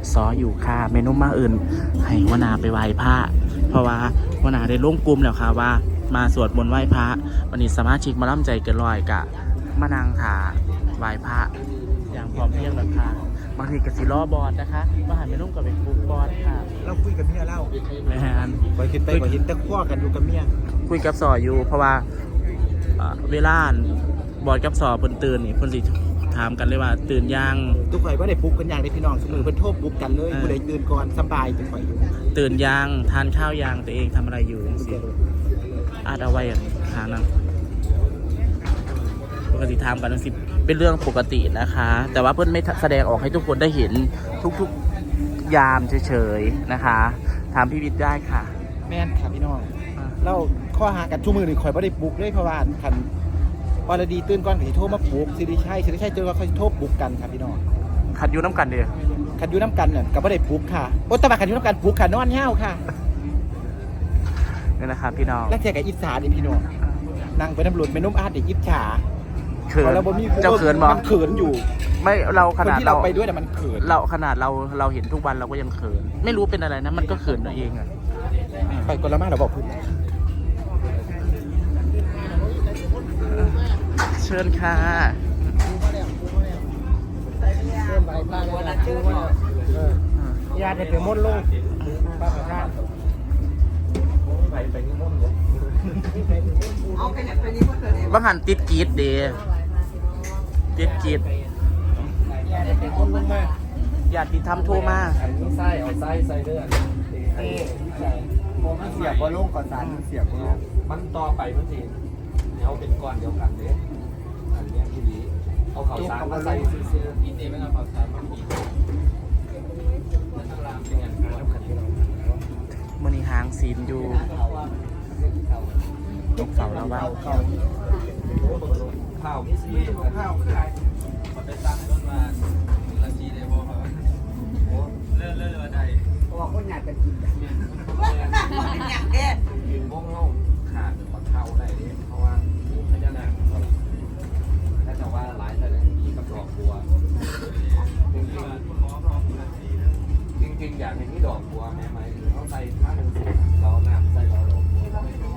กับซออยู่ค่ะเมนูมาอื่น ให้วนาไปไหว้พระเพราะว่าวนาได้ลงกลุ่มแล้วค่ะว่า มาสวดมนต์ไหว้พระวันนี้สมาชิกมาล่ำใจเกินร้อยกะมานั่งถาไหว้พระอย่างพร้อมเพรียงนะคะบางทีก็สิล้อบอลนะคะมาหาเมนุ่มกับเป็นฟุตบอลค่ะเราคุยกับเมียเล่าแม่นบ่คิดไปบ่เห็นแต่ขั้วกันอยู่กับเมียคุยกับสออยู่เพราะว่าเอ่อเวลาอั่นบอดกับสอเพิ่นตื่นนี่เพิ่นสิ ถามกันเลยว่าตื่นยังทุกข่อยว่าได้ปลุกกันอย่างได้พี่น้องสมือเพิ่นโทรปลุกกันเลยเออผู้ใดตื่นก่อนสบายจังข่อยอยู่ตื่นยังทานข้าวยังตัวเองทำอะไรอยู่จังซี่อาจเอาไว้อย่างทางนั้นปกติทำกันสิเป็นเรื่องปกตินะคะ แต่ว่าเพื่อนไม่แสดงออกให้ทุกคนได้เห็นทุกๆยามเฉยๆนะคะถามพี่วิทย์ได้ค่ะ แม่นค่ะพี่น้องเราข้อหากันชั่วมือนี่ข่อยบ่ได้ปลุกเลยเพราะว่าคัน อรดีตื่นก่อนก็สิโทรมาปลุกสิริชัยสิริชัยตื่นก่อนเขาสิโทรปลุกกันค่ะพี่น้องขัดอยู่น้ำกันเดียคันอยู่น้ำกันน่ะก็บ่ได้ปลุกค่ะโอ้แต่ว่าคันอยู่น้ำกันปลุกค่ะนอนเหย้าค่ะนี่นะครับพี่น้องแล้วแกกับอิจฉาดิพี่น้องนั่งไปน้ำหลุดไปนุ่มอาร์ตเด็กอิจฉาเขินแล้วบ่มีเจ้าเขินบ่มันเขินอยู่ ไม่เราขคนนาดที่เราเราไปด้วยน่ะมันเขินเราขนาดเราเราเห็นทุกวันเราก็ยังเขิน ไม่รู้เป็นอะไรนะ มันก็เขินตัวเองอะไปคนละมากเราบอกคุณ ชิญค่ะญาติเป็นมดลูกป้าประธานบางหันติดกีดเดีติดกีดญาติเป็นคนลงมาญาติพี่ทำโทรมาอันนี้ไส้เอาไส้ใส่เลือดเอ๊ะมันเสียบว่าลงก่อนสารมันเสียบว่าลงมันต่อไปมันสิเอาเป็นก้อนเดียวกันเด้ อันเนี้ยทีนี้เอาข่าวสารมาใส่ซื้อๆกินเองไม่เอาข่าวสารมากินข้างล่างเป็นไงครับมันนี่หางศีลอยู่ตกเสาแล้วว่าข้าวมีซีข้าวขายไปตั้งต้นมาละซีเลยบอกว่าเลื่อนเลื่อนวันใดบอกคนอยากจะกิน ริงๆจริงอยากเห็นที่ดอกบัวแม่ไหมหรือเขาใส่ผ้าหนึ่งสีเรอน้ำใส่เรอดอกบัว